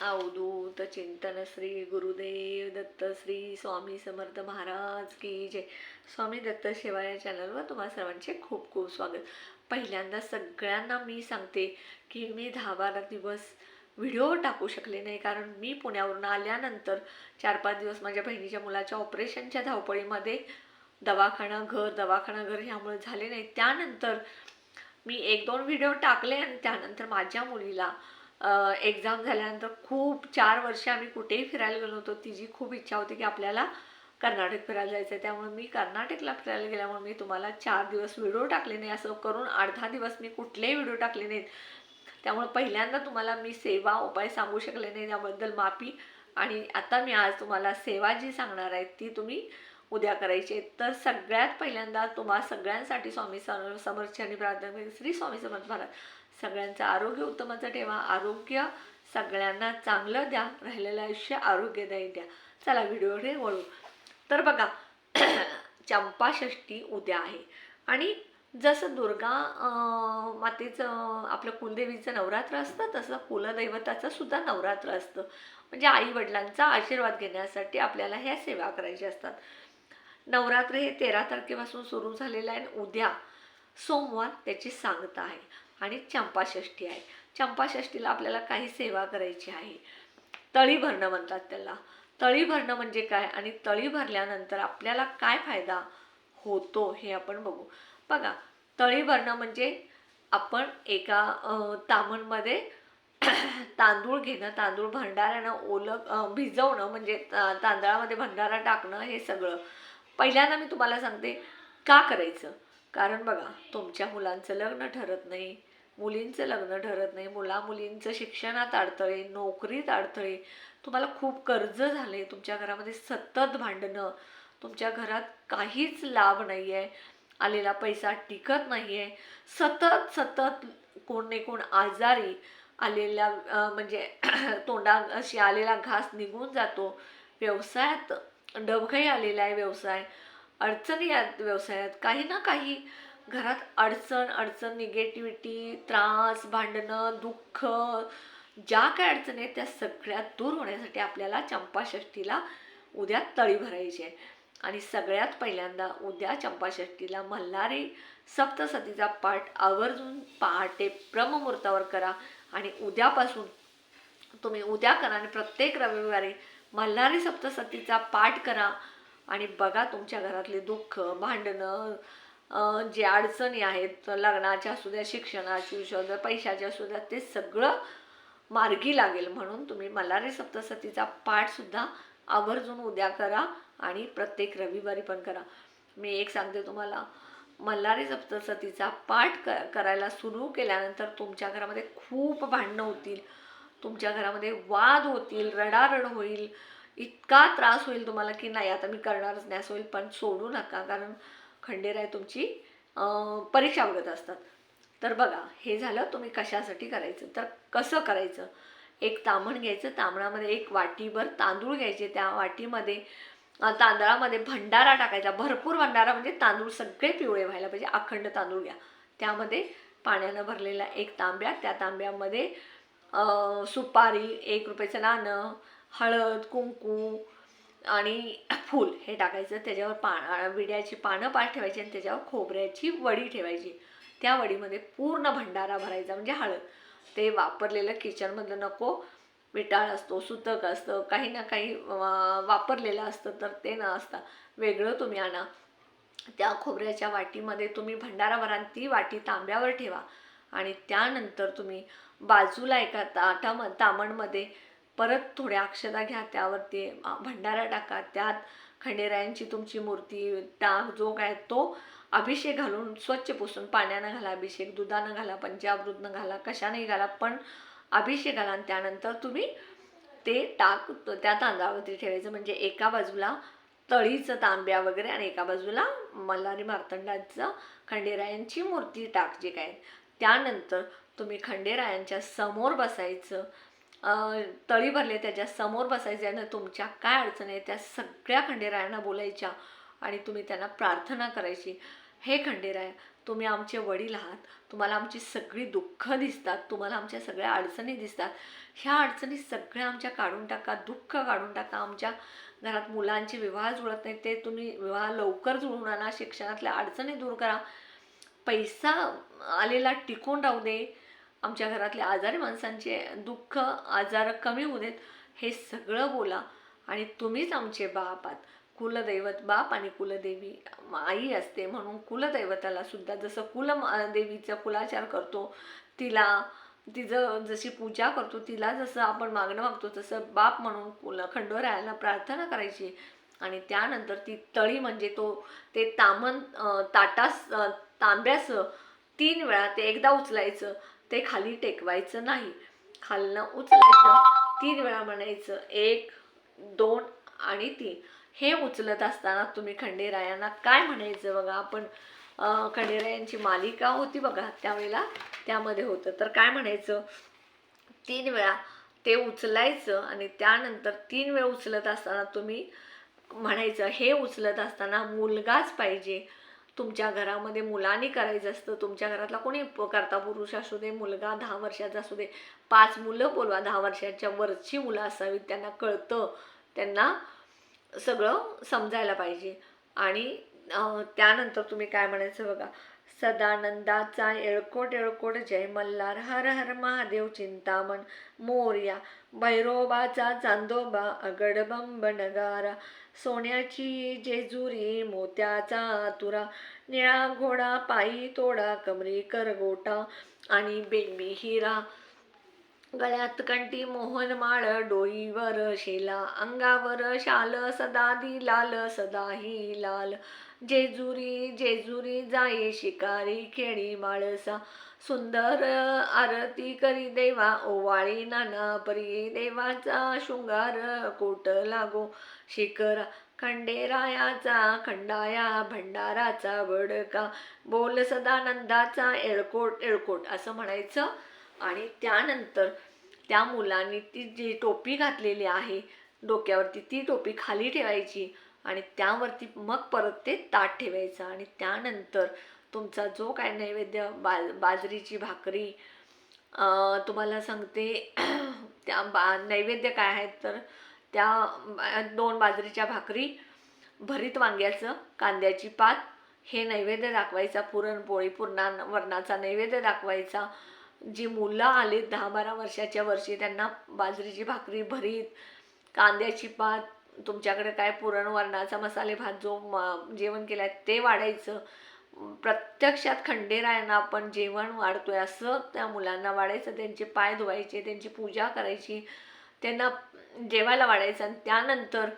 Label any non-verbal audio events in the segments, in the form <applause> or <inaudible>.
अवधूत चिंतन श्री गुरुदेव दत्त श्री स्वामी समर्थ महाराज की जय. स्वामी दत्त सेवा या चॅनलवर तुम्हा सर्वांचे खूप खूप स्वागत. पहिल्यांदा सगळ्यांना मी सांगते की मी दहा बारा दिवस व्हिडिओ टाकू शकले नाही कारण मी पुण्यावरून आल्यानंतर चार पाच दिवस माझ्या बहिणीच्या मुलाच्या ऑपरेशनच्या धावपळीमध्ये दवाखाना घर दवाखाना घर ह्यामुळे झाले नाही. त्यानंतर मी एक दोन व्हिडिओ टाकले आणि त्यानंतर माझ्या मुलीला एक्झाम झाल्यानंतर खूप चार वर्ष आम्ही कुठेही फिरायला गेलो होतो तिची खूप इच्छा होती की आपल्याला कर्नाटक फिरायला जायचं आहे त्यामुळे मी कर्नाटकला फिरायला गेल्यामुळे मी तुम्हाला चार दिवस व्हिडिओ टाकले नाही. असं करून अर्धा दिवस मी कुठलेही व्हिडिओ टाकले नाहीत. त्यामुळे पहिल्यांदा तुम्हाला मी सेवा उपाय सांगू शकले नाही. त्याबद्दल माफी. आणि आता मी आज तुम्हाला सेवा जी सांगणार आहे ती तुम्ही उद्या करायची तर सगळ्यात पहिल्यांदा तुम्हा सगळ्यांसाठी स्वामी समर्थ समर्थांनी प्रार्थना श्री स्वामी समर्थ महाराज. सगळ्यांचं आरोग्य उत्तमचं ठेवा. आरोग्य सगळ्यांना चांगलं द्या. राहिलेलं आयुष्य आरोग्यदायी द्या. चला व्हिडिओकडे वळू. तर बघा <clears throat> चंपाषष्ठी उद्या आहे. आणि जसं दुर्गा मातेचं आपलं कुलदेवीचं नवरात्र असतं तसं कुलदैवताचं सुद्धा नवरात्र असतं. म्हणजे आई वडिलांचा आशीर्वाद घेण्यासाठी आपल्याला ह्या सेवा करायच्या असतात. नवरात्र हे तेरा तारखेपासून सुरू झालेलं आहे आणि उद्या सोमवार त्याची सांगता आहे. आणि चंपाषष्ठी आहे. चंपाषष्ठीला आपल्याला काही सेवा करायची आहे. तळी भरणं म्हणतात त्याला. तळी भरणं म्हणजे काय? आणि तळी भरल्यानंतर आपल्याला काय फायदा होतो हे आपण बघू. बघा तळी भरणं म्हणजे आपण एका अं, तामणमध्ये <clears throat> तांदूळ घेणं तांदूळ भंडाऱ्यानं ओलं भिजवणं म्हणजे तांदळामध्ये भंडारा टाकणं हे सगळं. पहिल्यांदा मी तुम्हाला सांगते का करायचं. कारण बघा तुमच्या मुलांचं लग्न ठरत नाही. मुलींचं लग्न ठरत नाही मुला मुलींचं शिक्षणात अडथळे नोकरीत अडथळे तुम्हाला खूप कर्ज झाले तुमच्या घरामध्ये सतत भांडणं तुमच्या घरात काहीच लाभ नाही आहे आलेला पैसा टिकत नाही आहे सतत सतत कोण नाही कोण आजारी आलेला म्हणजे <clears throat> तोंडा अशी आलेला घास निघून जातो. व्यवसायात डबघाई आलेला आहे व्यवसाय अडचणी आहेत व्यवसायात काही ना काही घरात अडचण अडचण निगेटिव्हिटी त्रास भांडणं दुःख ज्या काय अडचणी आहेत त्या सगळ्या दूर होण्यासाठी आपल्याला चंपाषष्ठीला उद्या तळी भरायची आहे. आणि सगळ्यात पहिल्यांदा उद्या चंपाषष्ठीला मल्हारी सप्तसतीचा पाठ आवर्जून पहाटे ब्रह्ममुहूर्तावर करा आणि उद्यापासून तुम्ही उद्या करा आणि प्रत्येक रविवारी मल्हारी सप्तसतीचा पाठ करा. आणि बघा तुमच्या घरातले दुःख भांडणं जे अडचणी आहेत लग्नाच्या असू द्या शिक्षणाची असू द्या पैशाच्या असू द्या ते सगळं मार्गी लागेल म्हणून तुम्ही मल्हारी सप्तसतीचा पाठसुद्धा आवर्जून उद्या करा आणि प्रत्येक रविवारी पण करा. मी एक सांगते तुम्हाला मल्हारी सप्तसतीचा पाठ क करायला सुरू केल्यानंतर तुमच्या घरामध्ये खूप भांडणं होतील. तुमच्या घरामध्ये वाद होतील रडारड होईल इतका त्रास होईल तुम्हाला की नाही आता मी करणारच नाही असं होईल. पण सोडू नका कारण खंडेराय तुमची परीक्षा बघत असतात. तर बघा हे झालं तुम्ही कशासाठी करायचं? तर कसं करायचं? एक तामण घ्यायचं तामणामध्ये एक वाटीभर तांदूळ घ्यायचे. त्या वाटीमध्ये तांदळामध्ये भंडारा टाकायचा. भरपूर भंडारा म्हणजे तांदूळ सगळे पिवळे व्हायला पाहिजे. अखंड तांदूळ घ्या. त्यामध्ये पाण्यानं भरलेला एक तांब्या. त्या तांब्यामध्ये सुपारी एक रुपयाचं नाणं हळद कुंकू आणि फूल हे टाकायचं त्याच्यावर पा विड्याची पानं पाठ ठेवायची आणि त्याच्यावर खोबऱ्याची वडी ठेवायची. त्या वडीमध्ये पूर्ण भंडारा भरायचा म्हणजे हळद. ते वापरलेलं किचनमधलं नको विटाळ असतो सुतक असतं काही ना काही वापरलेलं असतं तर ते न असता वेगळं तुम्ही आणा. त्या खोबऱ्याच्या वाटीमध्ये तुम्ही भंडारा भरा ती वाटी तांब्यावर ठेवा. आणि त्यानंतर तुम्ही बाजूला एका ताटाम तामणमध्ये परत थोड्या अक्षता घ्या त्यावरती भंडारा टाका. त्यात खंडेरायांची तुमची मूर्ती टाक जो काय तो अभिषेक घालून स्वच्छ पुसून पाण्यानं घाला अभिषेक दुधानं घाला पंचामृतनं घाला कशानेही घाला पण अभिषेक घाला आणि त्यानंतर तुम्ही ते टाक त्या तांदळावरती ठेवायचं. म्हणजे एका बाजूला तळीचं तांब्या वगैरे आणि एका बाजूला मल्हारी मार्तंडाचं खंडेरायांची मूर्ती टाक जे काय. त्यानंतर तुम्ही खंडेरायांच्या समोर बसायचं. तळी भरले त्याच्यासमोर बसायचे आणि तुमच्या काय अडचणी आहेत त्या सगळ्या खंडेरायांना बोलायच्या आणि तुम्ही त्यांना प्रार्थना करायची. हे खंडेराय तुम्ही आमचे वडील आहात तुम्हाला आमची सगळी दुःख दिसतात तुम्हाला आमच्या सगळ्या अडचणी दिसतात. ह्या अडचणी सगळ्या आमच्या काढून टाका दुःख काढून टाका. आमच्या घरात मुलांचे विवाह जुळत नाही ते तुम्ही विवाह लवकर जुळून आणा शिक्षणातल्या अडचणी दूर करा. पैसा आलेला टिकून राहू दे. आमच्या घरातल्या आजारी माणसांचे दुःख आजार कमी होऊ देत हे सगळं बोला. आणि तुम्हीच आमचे बाप आहात. कुलदैवत बाप आणि कुलदेवी. आई असते म्हणून कुलदैवताला सुद्धा जसं कुल देवीचा कुलाचार करतो तिला तिचं जशी पूजा करतो तिला जसं आपण मागणं मागतो तसं बाप म्हणून कुल खंडोरायाला प्रार्थना करायची. आणि त्यानंतर ती तळी म्हणजे तो ते तामन ताटास तांब्यास तीन वेळा ते एकदा उचलायचं. ते खाली टेकवायचं नाही. खालनं उचलायचं. तीन वेळा म्हणायचं एक दोन आणि तीन. हे उचलत असताना तुम्ही खंडेरायांना काय म्हणायचं बघा? आपण खंडेरायांची मालिका होती बघा त्यावेळेला त्यामध्ये होतं. तर काय म्हणायचं? तीन वेळा ते उचलायचं आणि त्यानंतर तीन वेळा उचलत असताना तुम्ही म्हणायचं हे उचलत असताना मुलगाच पाहिजे. तुमच्या घरामध्ये मुलांनी करायचं असतं तुमच्या घरातला कोणी प- करता पुरुष असू दे मुलगा दहा वर्षाचा असू दे पाच मुलं बोलवा दहा वर्षाच्या वरची मुलं असावीत त्यांना कळतं त्यांना सगळं समजायला पाहिजे. आणि त्यानंतर तुम्ही काय म्हणायचं बघा सदानंदाचा एळकोट एळकोट जय मल्हार हर हर महादेव चिंतामण मोर्या भैरोबाचा चांदोबा अगडबंब नगारा सोन्याची जेजुरी मोत्याचा तुरा निळा घोडा पायी तोडा कमरी करगोटा आणि बेंबी हिरा. गळ्यात मोहन माळ डोईवर शेला. अंगावर शाल सदा दी लाल सदाही लाल. जेजुरी जेजुरी जाई शिकारी खेळी माळसा. सुंदर आरती करी देवा ओवाळी नाना परी देवाचा शृंगार कोट लागो. शिखर खंडेरायाचा खंडाया भंडाराचा वडका बोल सदानंदाचा एळकोट एळकोट असं म्हणायचं. आणि त्यानंतर त्या मुलांनी ती जी टोपी घातलेली आहे डोक्यावरती ती टोपी खाली ठेवायची आणि त्यावरती मग परत ते ताट ठेवायचं. आणि त्यानंतर तुमचा जो काय नैवेद्य बा बाजरीची भाकरी तुम्हाला सांगते <clears throat> त्या बा नैवेद्य काय आहेत तर त्या दोन बाजरीच्या भाकरी भरीत वांग्याचं कांद्याची पात हे नैवेद्य दाखवायचा पुरणपोळी पुरणा वरणाचा नैवेद्य दाखवायचा. जी मुलं आली दहा बारा वर्षाच्या वर्षी त्यांना बाजरीची भाकरी भरीत कांद्याची पात तुमच्याकडे काय पुरण वरणाचा मसाले भात जो म- जेवण केलं आहे ते वाढायचं. प्रत्यक्षात खंडेरायांना आपण जेवण वाढतोय असं त्या मुलांना वाढायचं त्यांचे पाय धुवायचे त्यांची पूजा करायची त्यांना जेवायला वाढायचं आणि त्यानंतर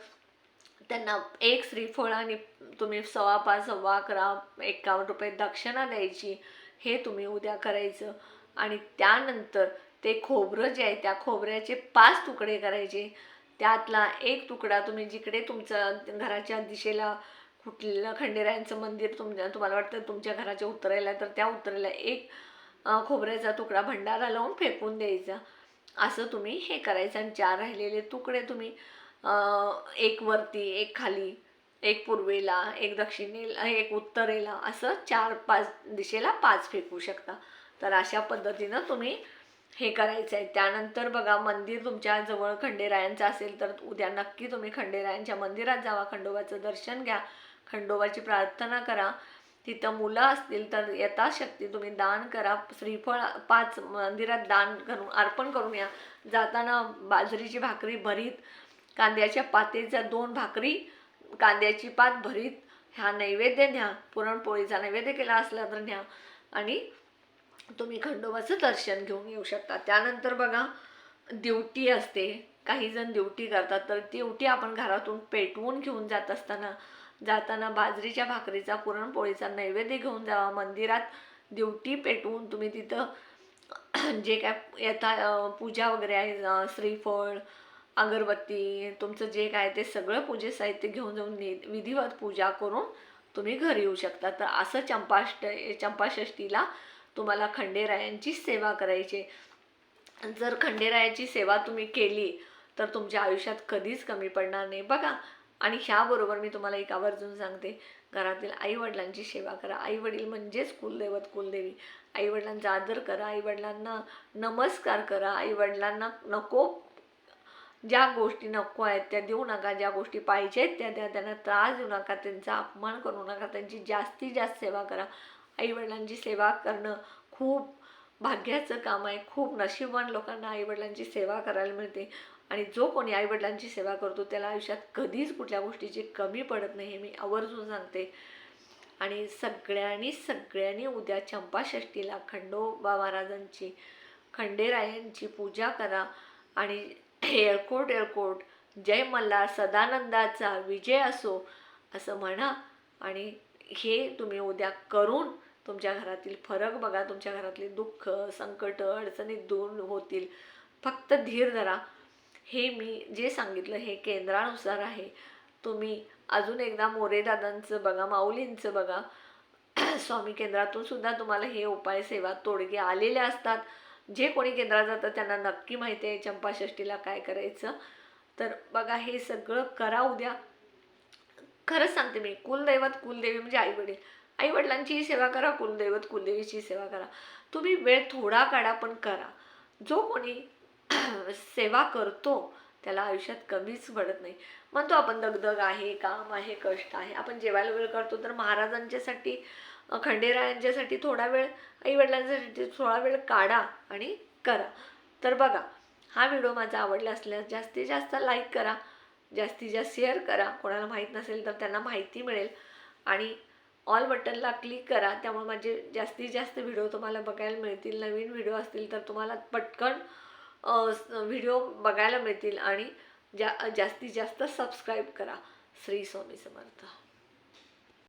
त्यांना एक श्रीफळ आणि तुम्ही सव्वा पाच सव्वा अकरा एकावन्न रुपये दक्षिणा द्यायची हे तुम्ही उद्या करायचं. आणि त्यानंतर ते खोबरं जे आहे त्या खोबऱ्याचे पाच तुकडे करायचे. त्यातला एक तुकडा तुम्ही जिकडे तुमचं घराच्या दिशेला कुठलं खंडेरायांचं मंदिर तुमच्या तुम्हाला वाटतं तुमच्या घराच्या उत्तरेला तर त्या उत्तरेला एक खोबऱ्याचा तुकडा भंडारा लावून फेकून द्यायचा. असं तुम्ही हे करायचं आणि चार राहिलेले तुकडे तुम्ही एक वरती एक खाली एक पूर्वेला एक दक्षिणेला एक उत्तरेला असं चार पाच दिशेला पाच फेकू शकता. तर अशा पद्धतीनं तुम्ही हे करायचं आहे त्यानंतर बघा मंदिर तुमच्या जवळ खंडेरायांचं असेल तर उद्या नक्की तुम्ही खंडेरायांच्या मंदिरात जावा. खंडोबाचं दर्शन घ्या. खंडोबाची प्रार्थना करा. तिथं मुलं असतील तर यथाशक्ती तुम्ही दान करा. श्रीफळ पाच मंदिरात दान करून अर्पण करून या. जाताना बाजरीची भाकरी भरीत कांद्याच्या पातेच्या दोन भाकरी कांद्याची पात भरीत ह्या नैवेद्य न्या. पुरणपोळीचा नैवेद्य केला असला तर न्या. आणि तुम्ही खंडोबाचं दर्शन घेऊन येऊ शकता. त्यानंतर बघा दिवटी असते. काही जण दिवटी करतात. तर दिवटी आपण घरातून पेटवून घेऊन जात असताना जाताना बाजरीच्या भाकरीचा पुरणपोळीचा नैवेद्य घेऊन जावा. मंदिरात दिवटी पेटवून तुम्ही तिथं <clears throat> जे काय येता पूजा वगैरे आहे श्रीफळ अगरबत्ती तुमचं जे काय ते सगळं पूजे साहित्य घेऊन जाऊन नि- विधिवत पूजा करून तुम्ही घरी येऊ शकता. तर असं चंपाष्ट चंपाषष्टीला तुम्हाला खंडेरायांची सेवा करायची जर खंडेरायाची सेवा तुम्ही केली तर तुमच्या आयुष्यात कधीच कमी पडणार नाही. बघा आणि ह्याबरोबर मी तुम्हाला एक आवर्जून सांगते. घरातील आईवडिलांची सेवा करा. आईवडील म्हणजेच कुलदैवत कुलदेवी. आईवडिलांचा आदर करा. आईवडिलांना नमस्कार करा. आईवडिलांना नको ज्या गोष्टी नको आहेत त्या देऊ नका. ज्या गोष्टी पाहिजेत त्या द्या. त्यांना त्रास देऊ नका. त्यांचा अपमान करू नका. त्यांची जास्तीत जास्त सेवा करा. आईवडिलांची सेवा करणं खूप भाग्याचं काम आहे. खूप नशीबवान लोकांना आईवडिलांची सेवा करायला मिळते. आणि जो कोणी आईवडिलांची सेवा करतो त्याला आयुष्यात कधीच कुठल्या गोष्टीची कमी पडत नाही हे मी आवर्जून सांगते. आणि सगळ्यांनी सगळ्यांनी उद्या चंपाषष्टीला खंडोबा महाराजांची खंडेरायांची पूजा करा आणि एळकोट एळकोट जय मल्हार सदानंदाचा विजय असो असं म्हणा. आणि हे तुम्ही उद्या करून तुमच्या घरातील फरक बघा तुमच्या घरातले दुःख संकट अडचणी दूर होतील. फक्त धीर धरा. हे मी जे सांगितलं हे केंद्रानुसार आहे. तुम्ही अजून एकदा मोरेदादांचं बघा माऊलींचं बघा. <clears throat> स्वामी केंद्रातून सुद्धा तुम्हाला हे उपाय सेवा तोडगे आलेले असतात. जे कोणी केंद्रात जातं त्यांना नक्की माहिती आहे चंपाषष्टीला काय करायचं. तर बघा हे सगळं करा उद्या. खरंच सांगते मी कुलदैवत कुलदेवी म्हणजे आईवडील. आईवडिलांचीही सेवा करा कुलदैवत कुलदेवीची सेवा करा. तुम्ही वेळ थोडा काढा पण करा. जो कोणी <clears throat> सेवा करतो त्याला आयुष्यात कमीच पडत नाही. म्हणतो आपण दगदग आहे काम आहे कष्ट आहे. आपण जेवायला वेळ करतो तर महाराजांच्यासाठी खंडेरायांच्यासाठी थोडा वेळ आईवडिलांसाठी थोडा वेळ काढा आणि करा. तर बघा हा व्हिडिओ माझा आवडला असल्यास जास्तीत जास्त लाईक करा जास्तीत जास्त शेअर करा. कोणाला माहीत नसेल तर त्यांना माहिती मिळेल. आणि ऑल बटनला क्लिक करा त्यामुळे माझे जास्तीत जास्त व्हिडिओ तुम्हाला बघायला मिळतील. नवीन व्हिडिओ असतील तर तुम्हाला पटकन व्हिडिओ बघायला मिळतील आणि जा जास्तीत जास्त सबस्क्राईब करा. श्री स्वामी समर्थ.